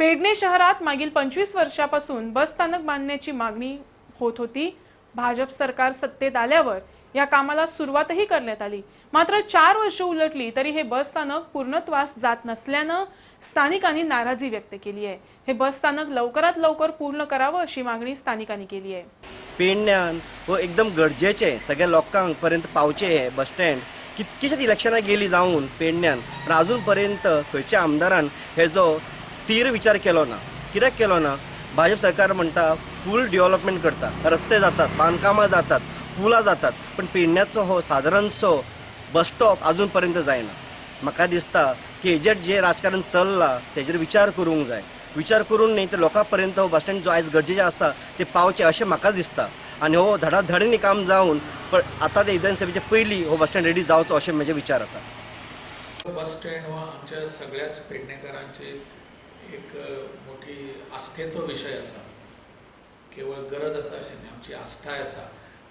पेडणे शहरात मागील पंचवीस वर्षापासून बस स्थानक बांधण्याची मागणी होत होती. भाजप सरकार सत्तेत आल्यावर या कामाला सुरुवातही करण्यात आली. मात्र चार वर्ष उलटली तरी हे बस स्थानक पूर्णत्वास जात नसल्यानं स्थानिकांनी नाराजी व्यक्त केली आहे. हे बस स्थानक लवकरात लवकर पूर्ण करावं अशी मागणी स्थानिकांनी केली आहे. पेडण्यान व एकदम गरजेचे सगळ्या लोकांक पर्यंत पावचे हे बस स्टँड कितकीशींच इलेक्शनां गेली जाऊन पेडण्यान पण अजून पर्यंत खंयच्या आमदारान हेजो स्थिर विचार केलो ना कित्याक केलो ना भाजप सरकार म्हणटा फूल डेव्हलपमेंट करता रस्ते जातात बांदकामां जातात पुलां जातात पण पेडण्याचो हो साधारणसो हो, बस स्टॉप अजून पर्यंत जायना म्हाका दिसता की हेजेर जे राजकारण चल्लां तेजेर विचार करूंक जाय. विचार करून न्ही तर लोकां पर्यंत हो बस स्टँड जो आयज गरजेचें आसा ते पावचे अशें म्हाका दिसता. आनी हो धडाधडीने काम जावन पण आतां ते विधानसभेचे पयलीं हो बस स्टँड रेडी जावचो अशें म्हजे विचार आसा बस स्टँड हो आमच्या सगळ्याच पेडणेकरांची एक मोठी आस्थेचो विशय आसा केवळ गरज आसा अशें न्ही आमची आस्थाय आसा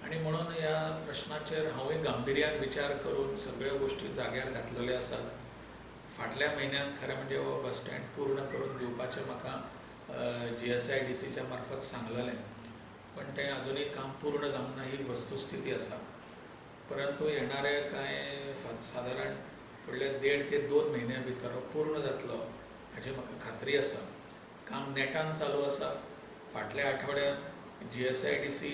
आनी म्हणून ह्या प्रश्नाचेर हांवूय गांभीर्यान विचार करून सगळ्यो गोश्टी जाग्यार घातलेल्यो आसात. फाटल्या म्हयन्यांत खरें म्हणजे हो बस स्टँड पूर्ण करून दिवपाचें म्हाका जी एस आय डी सीच्या मार्फत सांगलेलें. पण तें आजुनूय काम पूर्ण जावना ही वस्तुस्थिती आसा परंतु येणारे कांय सादारण फुडले देड ते दोन म्हयन्या भितर हो पूर्ण जातलो. म्हणजे हाची म्हाका खात्री आसा काम नेटान चालू आसा फाटल्या आठवड्यात G S I D C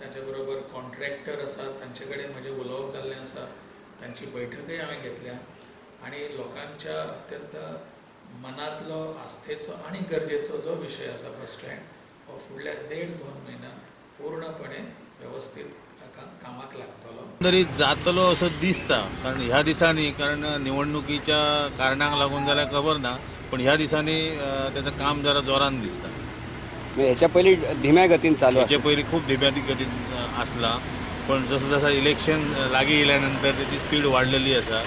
ताचे बरोबर कॉन्ट्रॅक्टर आसात तांचे कडेन म्हजें उलोवप जाल्लें आसा तांची बैठकय हांवें घेतल्या. आनी लोकांच्या अत्यंत मनांतलो आस्थेचो आनी गरजेचो जो विशय आसा बस स्टँड हो फुडल्या देड दोन म्हयन्यान पूर्णपणे व्यवस्थीत कामाक लागतलो. तरी जातलो असो दिसता. कारण ह्या दिसांनी कारण निवडणुकीच्या कारणांक लागून जाल्यार खबर ना. पण ह्या दिसांनी त्याचं काम जरा जोरान दिसता. म्हणजे ह्याच्या पहिले धीम्या गतीन चालू त्याचे पयलीं खूप धिब्याती गतीन आसला पण जसं जसं इलेक्शन लागीं येयल्या नंतर त्याची स्पीड वाडलेली आसा